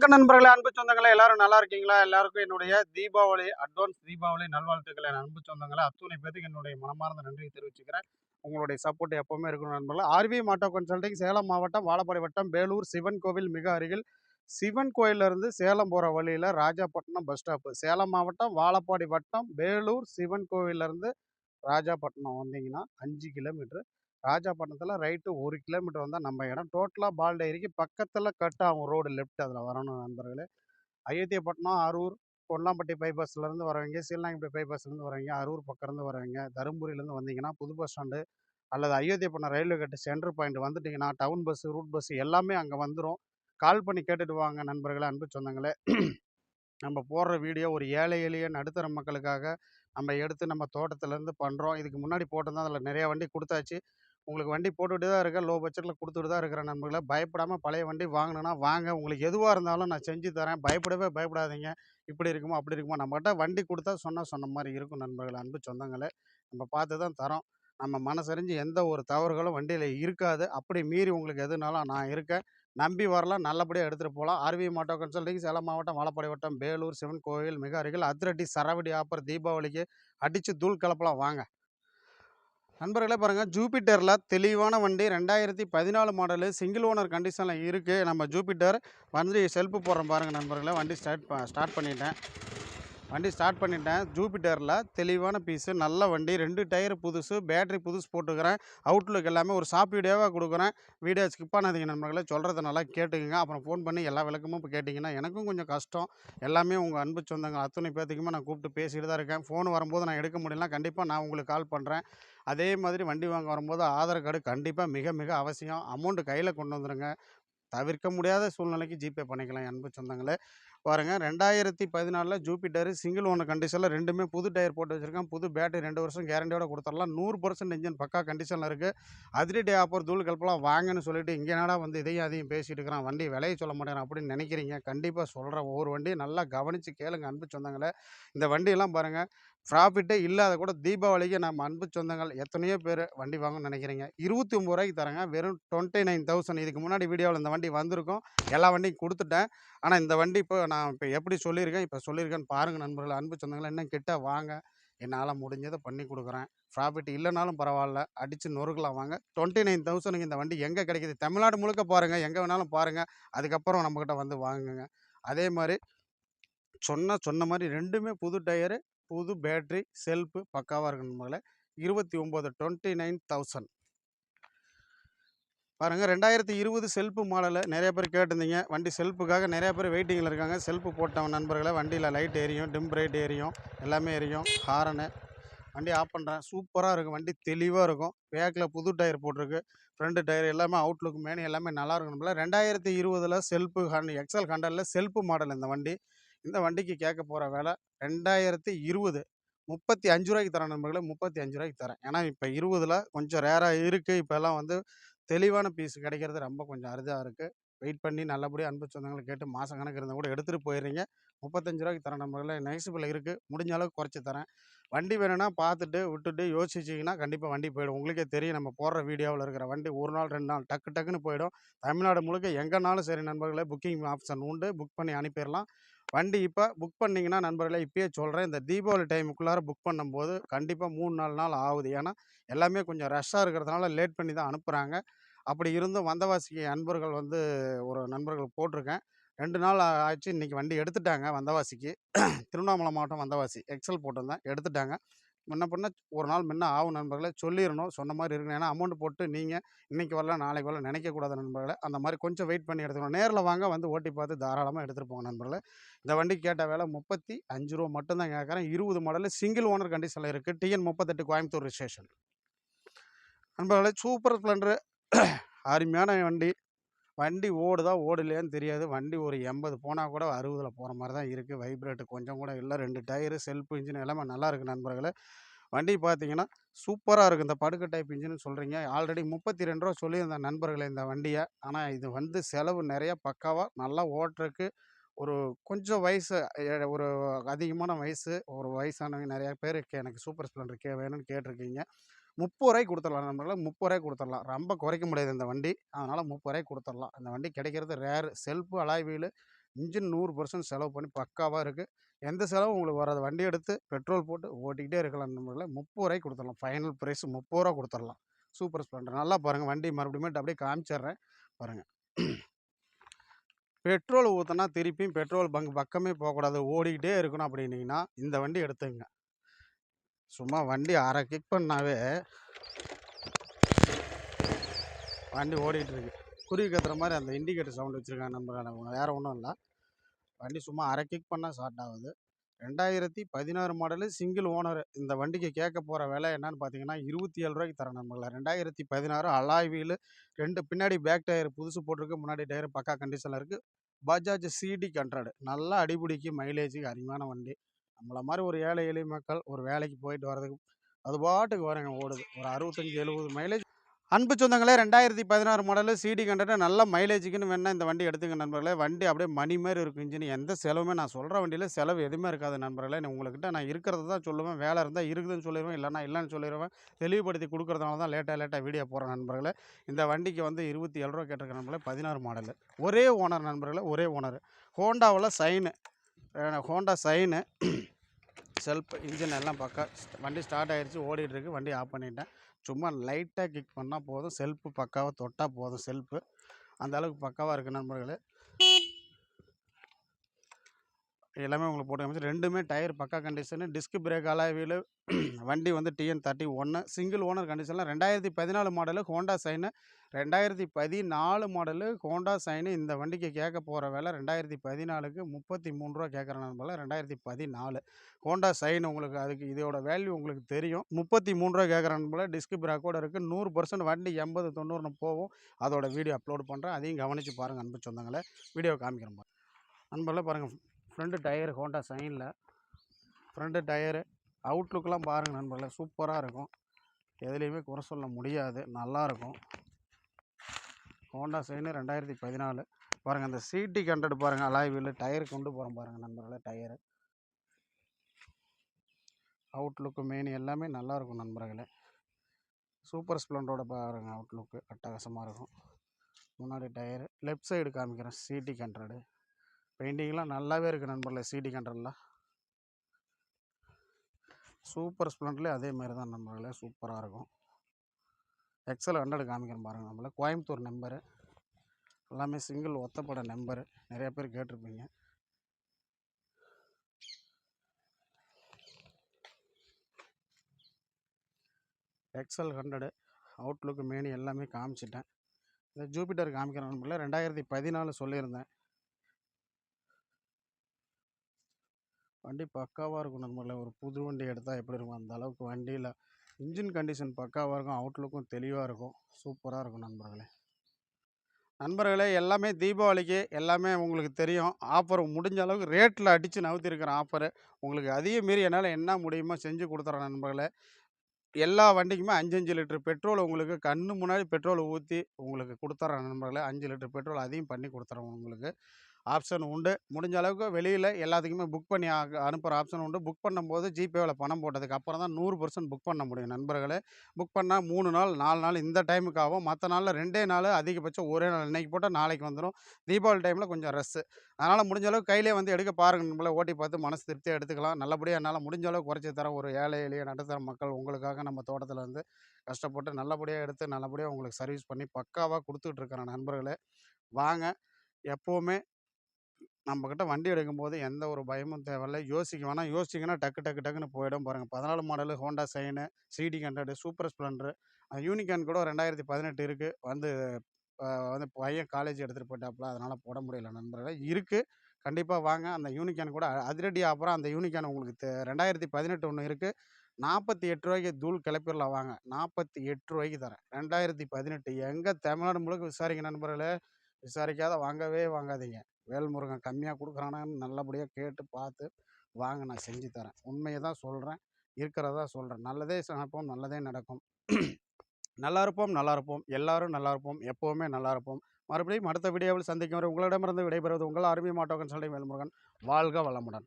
வணக்கம் நண்பர்களே அன்பு சொந்தங்களே எல்லாரும் நல்லா இருக்கீங்களா? எல்லாருக்கும் என்னுடைய தீபாவளி அட்வான்ஸ் தீபாவளி நல்வாழ்த்துக்களை அன்பு சொந்தங்களே. அத்துணை பேருக்கு என்னுடைய மனமார்ந்த நன்றியை தெரிவிச்சுக்கிறேன். உங்களுடைய சப்போர்ட் எப்பவுமே இருக்கணும் நண்பர்களே. ஆர்வி மாட்டோ கன்சல்டிங் சேலம் மாவட்டம் வாழப்பாடி வட்டம் வேலூர் சிவன் கோவில் மிக அருகில். சிவன் கோயிலிருந்து சேலம் போகிற வழியில் ராஜாப்பட்டினம் பஸ் ஸ்டாப்பு சேலம் மாவட்டம் வாழப்பாடி வட்டம் வேலூர் சிவன் கோவில்ல இருந்து ராஜாப்பட்டினம் வந்தீங்கன்னா அஞ்சு கிலோமீட்டர் ராஜாப்பட்டினத்தில் ரைட்டு ஒரு கிலோமீட்டர் வந்தால் நம்ம இடம். டோட்டலாக பால் டைரிக்கு பக்கத்தில் கட் ஆகும் ரோடு லெஃப்ட் அதில் வரணும் நண்பர்களே. அயோத்தியப்பட்டினம் அரூர் கொல்லாம்பட்டி பைபாஸ்லேருந்து வரவங்க சீலநாயகப்பட்டி பைபாஸ்லேருந்து வரவங்க அரூர் பக்கம்லேருந்து வரவங்க தருமபுரியிலேருந்து வந்தீங்கன்னா புது பஸ் ஸ்டாண்டு அல்லது அயோத்தியப்பட்டினம் ரயில்வே கட்டு சென்டர் பாயிண்ட் வந்துட்டிங்கன்னா டவுன் பஸ்ஸு ரூட் பஸ்ஸு எல்லாமே அங்கே வந்துடும் கால் பண்ணி கேட்டுட்டு வாங்க நண்பர்களே அன்பு சொந்தங்களே. நம்ம போடுற வீடியோ ஒரு ஏழை எளிய நடுத்தர மக்களுக்காக நம்ம எடுத்து நம்ம தோட்டத்துலேருந்து பண்ணுறோம் இதுக்கு முன்னாடி போட்டிருந்தோம் அதில் நிறையா வண்டி கொடுத்தாச்சு. உங்களுக்கு வண்டி போட்டுக்கிட்டு தான் இருக்கேன். லோ பட்ஜெட்டில் கொடுத்துட்டு தான் இருக்கிறேன் நண்பர்களை. பயப்படாமல் பழைய வண்டி வாங்கினேன்னா வாங்க. உங்களுக்கு எதுவாக இருந்தாலும் நான் செஞ்சு தரேன். பயப்படவே பயப்படாதீங்க. இப்படி இருக்குமோ அப்படி இருக்குமோ நம்மகிட்ட வண்டி கொடுத்தா சொன்னால் சொன்ன மாதிரி இருக்கும் நண்பர்கள். அன்பு சொந்தங்களே. நம்ம பார்த்து தான் தரோம். நம்ம மனசறிஞ்சு எந்த ஒரு தவறுகளும் வண்டியில் இருக்காது. அப்படி மீறி உங்களுக்கு எதுனாலும் நான் இருக்கேன். நம்பி வரலாம். நல்லபடியாக எடுத்துகிட்டு போகலாம் ஆர்வி மாட்டோ கன்சல்டிங் சேலம் மாவட்டம் வாழப்பாடி வட்டம் வேலூர் சிவன் கோவில் மிக அருகில் அதிரடி சரவடி ஆப்பர் தீபாவளிக்கு அடித்து தூள் கலப்பலாம் வாங்க. நண்பர்களே பாருங்கள் ஜூபிட்டரில் தெளிவான வண்டி ரெண்டாயிரத்தி பதினாலு மாடலு சிங்கிள் ஓனர் கண்டிஷனில் இருக்குது நம்ம ஜூபிட்டர் வந்து செல்ஃபு போடுறோம் பாருங்கள் நண்பர்களே. வண்டி ஸ்டார்ட் ஸ்டார்ட் பண்ணிட்டேன். வண்டி ஸ்டார்ட் பண்ணிட்டேன். ஜூபிட்டரில் தெளிவான பீஸு நல்ல வண்டி. ரெண்டு டயர் புதுசு பேட்டரி புதுசு போட்டுக்கிறேன். அவுட்லுக் எல்லாமே ஒரு ஷாப் வீடியோவாக கொடுக்குறேன். வீடியோ ஸ்கிப் பண்ணாதீங்க நண்பர்களை. சொல்கிறத நல்லா கேட்டுக்கங்க. அப்புறம் ஃபோன் பண்ணி எல்லா விளக்கமும் இப்போ கேட்டிங்கன்னா எனக்கும் கொஞ்சம் கஷ்டம். எல்லாமே உங்கள் அன்பு சொந்தங்க அத்தனை பேர்த்துக்குமே நான் கூப்பிட்டு பேசிட்டு தான் இருக்கேன். ஃபோன் வரும்போது நான் எடுக்க முடியலனா கண்டிப்பாக நான் உங்களுக்கு கால் பண்ணுறேன் அதே மாதிரி வண்டி வாங்க வரும்போது ஆதார் கார்டு கண்டிப்பாக மிக மிக அவசியம். அமௌண்ட்டு கையில் கொண்டு வந்துடுங்க தவிர்க்க முடியாத சூழ்நிலைக்கு ஜிபே பண்ணிக்கலாம் அன்பு சொந்தங்களே. பாருங்கள் ரெண்டாயிரத்தி பதினாலில் ஜூபிட்டர் சிங்கிள் ஓனர் கண்டிஷனில் ரெண்டுமே புது டயர் போட்டு வச்சுருக்கேன். புது பேட்டரி ரெண்டு வருஷம் கேரண்டியோட கொடுத்துடலாம். நூறு பர்சன்ட் இன்ஜின் பக்கா கண்டிஷனில் இருக்குது அதிரடி ஆப்பர் தூள் கல்பெல்லாம் வாங்கன்னு சொல்லிட்டு இங்கே என்னடா வந்து இதையும் அதையும் பேசிட்டு இருக்கிறான். வண்டி விலையை சொல்ல மாட்டேன் அப்படின்னு நினைக்கிறீங்க. கண்டிப்பாக சொல்கிறேன் ஒவ்வொரு வண்டியும் நல்லா கவனித்து கேளுங்க அன்பு சொந்தங்களே. இந்த வண்டியெல்லாம் பாருங்கள் ப்ராஃபிட்டே இல்லாத கூட தீபாவளிக்கு நம்ம அன்பு சொந்தங்கள் எத்தனையோ பேர் வண்டி வாங்கணும்னு நினைக்கிறீங்க. இருபத்தி ஒம்பது ரூபாய்க்கு தரேங்க. வெறும் டுவெண்ட்டி நைன் தௌசண்ட் இதுக்கு முன்னாடி வீடியோவில் இந்த வண்டி வந்திருக்கும். எல்லா வண்டியும் கொடுத்துட்டேன். ஆனால் இந்த வண்டி இப்போ நான் இப்போ எப்படி சொல்லியிருக்கேன்? இப்போ சொல்லியிருக்கேன்னு பாருங்கள் நண்பர்கள். அன்பு சொந்தங்கள் இன்னும் கிட்ட வாங்க. என்னால் முடிஞ்சதை பண்ணி கொடுக்குறேன். ப்ராஃபிட் இல்லைனாலும் பரவாயில்ல. அடித்து நொறுக்கலாம் வாங்க. டுவெண்ட்டி நைன் தௌசண்ட்க்கு இந்த வண்டி எங்கே கிடைக்குது? தமிழ்நாடு முழுக்க பாருங்கள் எங்கே வேணாலும் பாருங்கள் அதுக்கப்புறம் நம்மக்கிட்ட வந்து வாங்குங்க. அதே மாதிரி சொன்ன சொன்ன மாதிரி ரெண்டுமே புது டயரு. புது பேட்ரி செல்ஃபு பக்காவாக இருக்கு நண்பர்களே. இருபத்தி ஒம்பது டுவெண்ட்டி நைன் தௌசண்ட். பாருங்கள் ரெண்டாயிரத்தி இருபது செல்ஃபு மாடலை நிறைய பேர் கேட்டிருந்தீங்க. வண்டி செல்ஃபுக்காக நிறைய பேர் வெயிட்டிங்கில் இருக்காங்க. செல்ஃபு போட்டவன் நண்பர்களை வண்டியில் லைட் எரியும் டிம் பிரைட் எரியும் எல்லாமே எரியும். ஹாரனு. வண்டி ஆஃப் பண்ணுறேன் சூப்பராக இருக்கும் வண்டி தெளிவாக இருக்கும். பேக்கில் புது டயர் போட்டிருக்கு. ஃப்ரண்ட் டயர் எல்லாமே அவுட்லுக் மேனு எல்லாமே நல்லா இருக்கணும்ல ரெண்டாயிரத்தி இருபதில் செல்ஃபு ஹண்ட் எக்ஸல் ஹண்டரில் செல்ஃபு மாடல் இந்த வண்டி. இந்த வண்டிக்கு கேட்க போகிற விலை ரெண்டாயிரத்தி இருபது முப்பத்தி அஞ்சு ரூபாய்க்கு தரேன் நண்பர்களே முப்பத்தி அஞ்சு ரூபாய்க்கு தரேன் ஏன்னா இப்போ இருபதில் கொஞ்சம் ரேராக இருக்குது இப்போல்லாம் வந்து தெளிவான பீஸ் கிடைக்கிறது ரொம்ப கொஞ்சம் அரிதாக இருக்குது வெயிட் பண்ணி நல்லபடியாக அன்பு சொந்தங்களை கேட்டு மாதம் கணக்கு இருந்தால் கூட எடுத்துகிட்டு போயிடுறீங்க. முப்பத்தஞ்சு ரூபாய்க்கு தரேன் நண்பர்களே நைஸுபில் இருக்குது முடிஞ்ச அளவுக்கு குறைச்சி தரேன் வண்டி வேணும்னா பார்த்துட்டு விட்டுட்டு யோசிச்சிங்கன்னா கண்டிப்பாக வண்டி போயிடும். உங்களுக்கே தெரியும் நம்ம போடுற வீடியோவில் இருக்கிற வண்டி ஒரு நாள் ரெண்டு நாள் டக்கு டக்குன்னு போயிடும். தமிழ்நாடு முழுக்க எங்கேனாலும் சரி நண்பர்களே புக்கிங் ஆப்ஷன் உண்டு. புக் பண்ணி அனுப்பிடலாம். வண்டி இப்போ புக் பண்ணிங்கன்னா நண்பர்களே இப்பயே சொல்கிறேன் இந்த தீபாவளி டைமுக்குள்ளார புக் பண்ணும்போது கண்டிப்பாக மூணு நாலு நாள் ஆகுது. ஏன்னா எல்லாமே கொஞ்சம் ரஷ்ஷாக இருக்கிறதுனால லேட் பண்ணி தான் அனுப்புகிறாங்க அப்படி இருந்தும் வந்தவாசிக்கு நண்பர்கள் வந்து ஒரு நண்பர்கள் போட்டிருக்கேன். ரெண்டு நாள் ஆச்சு. இன்றைக்கி வண்டி எடுத்துட்டாங்க வந்தவாசிக்கு. திருவண்ணாமலை மாவட்டம் வந்தவாசி. எக்ஸல் போட்டிருந்தேன். எடுத்துட்டாங்க. முன்ன பின்ன ஒரு நாள் முன்ன ஆகும் நண்பர்களே சொல்லிடணும் சொன்ன மாதிரி இருக்கணும். ஏன்னா அமௌண்ட் போட்டு நீங்கள் இன்றைக்கி வரல நாளைக்கு வரல நினைக்கக்கூடாது நண்பர்களை. அந்த மாதிரி கொஞ்சம் வெயிட் பண்ணி எடுத்துக்கணும். நேரில் வாங்க வந்து ஓட்டி பார்த்து தாராளமாக எடுத்துகிட்டு போங்க நண்பர்களே. இந்த வண்டி கேட்ட வேலை முப்பத்தி அஞ்சு ரூபா மட்டும்தான் கேட்குறேன். இருபது மாடலு சிங்கிள் ஓனர் கண்டிஷனில் இருக்குது டிஎன் முப்பத்தெட்டு கோயம்புத்தூர் ரிஜிஸ்ட்ரேஷன் நண்பர்களே சூப்பர் ஸ்ப்ளெண்டர் அருமையான வண்டி. வண்டி ஓடுதா ஓடலையான்னு தெரியாது. வண்டி ஒரு எண்பது போனால் கூட அறுபதில் போகிற மாதிரி தான் இருக்குது வைப்ரேட்டு கொஞ்சம் கூட இல்லை. ரெண்டு டயரு செல்ஃப் இன்ஜின் எல்லாமே நல்லா இருக்குது நண்பர்களே. வண்டி பார்த்தீங்கன்னா சூப்பராக இருக்குது இந்த படுக்கை டைப் இன்ஜின்னு சொல்கிறீங்க ஆல்ரெடி முப்பத்தி ரெண்டு ரூபா சொல்லியிருந்தேன் நண்பர்களே இந்த வண்டியை. ஆனால் இது வந்து செலவு நிறையா பக்காவாக நல்லா ஓட்டுறதுக்கு ஒரு கொஞ்சம் வயசு ஒரு அதிகமான வயசு ஒரு வயசானவங்க நிறையா பேர் எனக்கு சூப்பர் ஸ்ப்ளெண்டர் கே வேணும்னு கேட்டிருக்கீங்க. முப்பது ரூபாய்க்கு கொடுத்துடலாம் நம்மளால முப்பது ரூபாய்க்கு கொடுத்துடலாம். ரொம்ப குறைக்க முடியாது இந்த வண்டி. அதனால் முப்பது ரூபாய்க்கு கொடுத்துடலாம். அந்த வண்டி கிடைக்கிறது rear self alloy wheel engine நூறு பர்சன்ட் செலவு பண்ணி பக்காவாக இருக்குது எந்த செலவும் உங்களுக்கு வராது. வண்டி எடுத்து பெட்ரோல் போட்டு ஓட்டிக்கிட்டே இருக்கலாம் நம்மள முப்பது ரூபாய்க்கு கொடுத்துடலாம். ஃபைனல் ப்ரைஸ் முப்பது ரூபா கொடுத்துடலாம். சூப்பர் ஸ்ப்ளெண்டர் நல்லா பாருங்கள் வண்டி மறுபடியும் அப்படியே காமிச்சிட்றேன். பாருங்கள் பெட்ரோல் ஊற்றினா திருப்பியும் பெட்ரோல் பங்க் பக்கமே போகக்கூடாது. ஓடிக்கிட்டே இருக்கணும் அப்படின்னீங்கன்னா இந்த வண்டி எடுத்துங்க. சும்மா வண்டி அரை கிக் பண்ணாவே வண்டி ஓடிட்டு இருக்கு குருவி கத்துற மாதிரி அந்த இண்டிகேட்டர் சவுண்ட் வச்சுருக்காங்க நம்ம வேறு ஒன்றும் இல்லை. வண்டி சும்மா அரை கிக் பண்ணால் ஸ்டார்ட் ஆகுது. ரெண்டாயிரத்தி பதினாறு மாடலு சிங்கிள் ஓனர் இந்த வண்டிக்கு கேட்க போகிற விலை என்னன்னு பார்த்தீங்கன்னா இருபத்தி ஏழு ரூபாய்க்கு தரேன் நம்மள ரெண்டாயிரத்தி பதினாறு அலாய் வீலு ரெண்டு பின்னாடி பேக் டயர் புதுசு போட்டிருக்கு முன்னாடி டயர் பக்கா கண்டிஷனில் இருக்குது பஜாஜ் சிடி கண்ட்ராடு நல்லா அடிபிடிக்கு மைலேஜுக்கு அருமையான வண்டி. நம்மளை மாதிரி ஒரு ஏழை எளிய மக்கள் ஒரு வேலைக்கு போயிட்டு வர்றதுக்கு அது பாட்டுக்கு வரங்க ஓடுது. ஒரு அறுபத்தஞ்சி எழுபது மைலேஜ் அன்பு சொந்தங்களே ரெண்டாயிரத்தி பதினாறு மாடலு சிடி கண்டக்டர் நல்ல மைலேஜுக்குன்னு வேணால் இந்த வண்டி எடுத்துங்க நண்பர்களே. வண்டி அப்படியே மணி மாதிரி இருக்கும் இன்ஜின் எந்த செலவுமே நான் சொல்கிற வண்டியில் செலவு எதுவுமே இருக்காது நண்பர்களே. உங்கள்கிட்ட நான் இருக்கிறத தான் சொல்லுவேன். வேலை இருந்தால் இருக்குதுன்னு சொல்லிடுவேன் இல்லைனா இல்லைன்னு சொல்லிடுவேன் தெளிவுபடுத்தி கொடுக்குறதுனால தான் லேட்டாக லேட்டாக வீடியோ போகிறேன் நண்பர்களே. இந்த வண்டிக்கு வந்து இருபத்தி ஏழு ரூபா கேட்டிருக்க நண்பர்களே பதினாறு மாடலு ஒரே ஓனர் நண்பர்களே ஒரே owner ஹோண்டாவில் Shine Honda Shine. Self engine எல்லாம் பக்கா வண்டி ஸ்டார்ட் ஆயிடுச்சு ஓடிட்டுருக்கு வண்டி ஆஃப் பண்ணிட்டேன். சும்மா லைட்டாக கிக் பண்ணால் போதும் செல்ஃபு பக்காவாக தொட்டால் போதும் செல்ஃபு. அந்த அளவுக்கு பக்காவாக இருக்குது நண்பர்களே. எல்லாமே உங்களுக்கு போட்டு காமிச்சு ரெண்டுமே டயர் பக்கா கண்டிஷனு டிஸ்க் பிரேக் அலாவியில் வண்டி வந்து டிஎன் தேர்ட்டி ஒன்று சிங்கிள் ஓனர் கண்டிஷனில் ரெண்டாயிரத்தி பதினாலு மாடலு ஹோண்டா சைனு ரெண்டாயிரத்தி பதினாலு மாடலு ஹோண்டா சைனு இந்த வண்டிக்கு கேட்க போகிற வேலை ரெண்டாயிரத்தி பதினாலுக்கு முப்பத்தி மூணு ரூபா கேட்குறேன் போல் ரெண்டாயிரத்தி பதினாலு. ஹோண்டா சைன் உங்களுக்கு அதுக்கு இதோட வேல்யூ உங்களுக்கு தெரியும். முப்பத்தி மூணு ரூபா கேட்குறேன் போல் டிஸ்க் பிரேக்கோட இருக்குது நூறு பர்சன்ட் வண்டி எண்பது தொண்ணூறுன்னு போகும். அதோட வீடியோ அப்லோட் பண்ணுறேன் அதையும் கவனித்து பாருங்கள் அன்பு சொந்தங்களை. வீடியோ காமிக்கிறேன் பாருங்க. நண்பர்களே பாருங்கள் front tyre Honda சைனில். Front tyre. அவுட்லுக்கெலாம் பாருங்கள் நண்பர்களே சூப்பராக இருக்கும். எதுலேயுமே குறை சொல்ல முடியாது. நல்லாயிருக்கும் ஹோண்டா சைனு ரெண்டாயிரத்தி பதினாலு. பாருங்கள் அந்த சிடி கண்டடு பாருங்கள் அலாய் வீல் டயர் கொண்டு போகிறோம் பாருங்கள் நண்பர்களே டயரு. அவுட்லுக்கு மெயின் எல்லாமே நல்லாயிருக்கும் நண்பர்களே. சூப்பர் ஸ்ப்ளெண்டரோட பாருங்கள் அவுட்லுக்கு அட்டகாசமாக இருக்கும். முன்னாடி டயரு. லெஃப்ட் சைடு காமிக்கிறேன் சிடி ஹண்ட்ரடு பெயிண்டிங்லாம் நல்லாவே இருக்குது நண்பர்களே சிடி கண்ட்ரோலில். சூப்பர் ஸ்ப்ளெண்ட்லேயே அதே மாதிரி தான் நண்பர்களே சூப்பராக இருக்கும். எக்ஸல் ஹண்ட்ரட் காமிக்கிறேன் பாருங்கள் நம்மள கோயம்புத்தூர் நம்பரு. எல்லாமே சிங்கிள் ஒத்தப்பட நம்பரு. நிறையா பேர் கேட்டிருப்பீங்க. எக்ஸல் ஹண்ட்ரடு அவுட்லுக்கு மெயின் எல்லாமே காமிச்சிட்டேன். இந்த ஜூபிட்டர் காமிக்கிற நண்பர்களே. ரெண்டாயிரத்தி பதினாலு சொல்லியிருந்தேன். வண்டி பக்காவாக இருக்கும். நண்பர்களே ஒரு புது வண்டி எடுத்தால் எப்படி இருக்கும்? அந்த அளவுக்கு வண்டியில் இன்ஜின் கண்டிஷன் பக்காவாக இருக்கும். அவுட்லுக்கும் தெளிவாக இருக்கும். சூப்பராக இருக்கும் நண்பர்களே. நண்பர்களே எல்லாமே தீபாவளிக்கு எல்லாமே உங்களுக்கு தெரியும். ஆஃபர் முடிஞ்ச அளவுக்கு ரேட்டில் அடித்து நவுத்திருக்கிற ஆஃபரு. உங்களுக்கு அதிக மீறி என்னால் என்ன முடியுமோ செஞ்சு கொடுத்துறேன் நண்பர்களே. எல்லா வண்டிக்குமே அஞ்சு அஞ்சு லிட்டர் பெட்ரோல் உங்களுக்கு கண்ணு முன்னாடி பெட்ரோல் ஊற்றி உங்களுக்கு கொடுத்துட்றேன் நண்பர்களே. அஞ்சு லிட்டர் பெட்ரோல் அதையும் பண்ணி கொடுத்துறேன் உங்களுக்கு. ஆப்ஷன் உண்டு. முடிஞ்ச அளவுக்கு வெளியில் எல்லாத்துக்குமே புக் பண்ணி அனுப்புகிற ஆப்ஷன் உண்டு. புக் பண்ணும்போது ஜிபேவில் பணம் போட்டதுக்கு அப்புறம் தான் நூறு பர்சன்ட் புக் பண்ண முடியும் நண்பர்களே. புக் பண்ணால் மூணு நாள் நாலு நாள் இந்த டைமுக்கு ஆகும். மற்ற நாளில் ரெண்டே நாள் அதிகபட்சம் ஒரே நாள். இன்றைக்கி போட்டால் நாளைக்கு வந்துடும் தீபாவளி டைமில் கொஞ்சம் ரஸ்ஸு அதனால் முடிஞ்ச அளவுக்கு கையிலே வந்து எடுக்க பாருங்கள் நம்மள ஓட்டி பார்த்து மனசு திருப்தியாக எடுத்துக்கலாம். நல்லபடியாக என்னால் முடிஞ்ச அளவுக்கு குறைச்சி தர ஒரு ஏழை எளிய நடுத்தர மக்கள் உங்களுக்காக நம்ம தோட்டத்தில் வந்து கஷ்டப்பட்டு நல்லபடியாக எடுத்து நல்லபடியாக உங்களுக்கு சர்வீஸ் பண்ணி பக்காவாக கொடுத்துட்ருக்கிறேன் நண்பர்களே. வாங்க. எப்போவுமே நம்மக்கிட்ட வண்டி எடுக்கும்போது எந்த ஒரு பயமும் தேவையில்ல. யோசிக்க வேணாம் யோசிச்சிங்கன்னா டக்கு டக்கு டக்குன்னு போயிடும் பாருங்கள் பதினாலு model Honda Shine CD hundred super Splendor. Unicorn கூட ரெண்டாயிரத்தி பதினெட்டு இருக்குது வந்து வந்து பையன் காலேஜ் எடுத்துகிட்டு போயிட்டாப்புல அதனால் போட முடியல நண்பர்களே. இருக்குது கண்டிப்பாக வாங்க. அந்த யூனிகான் கூட அதிரடி அப்புறம் அந்த யூனிகான் உங்களுக்கு ரெண்டாயிரத்தி பதினெட்டு ஒன்று இருக்குது நாற்பத்தி எட்டு ரூபாய்க்கு தூள் கிளப்பிடலாம் வாங்க. நாற்பத்தி எட்டு ரூபாய்க்கு தரேன். ரெண்டாயிரத்தி பதினெட்டு. எங்கே தமிழ்நாடு முழுக்க விசாரிங்க நண்பர்களே. விசாரிக்காத வாங்கவே வாங்காதீங்க. வேல்முருகன் கம்மியாக கொடுக்குறானான்னு நல்லபடியாக கேட்டு பார்த்து வாங்க நான் செஞ்சு தரேன். உண்மையை தான் சொல்கிறேன் இருக்கிறதா சொல்கிறேன் நல்லதே நினைப்போம் நல்லதே நடக்கும். நல்லா இருப்போம் நல்லா இருப்போம். எல்லாரும் நல்லா இருப்போம். எப்போவுமே நல்லா இருப்போம். மறுபடியும் அடுத்த வீடியோவில் சந்திக்கும் வரை உங்களிடமிருந்து விடைபெறுவது உங்கள் அருமை மாட்டோக்கன் சொல்லி வேல்முருகன் வாழ்க வளமுடன்.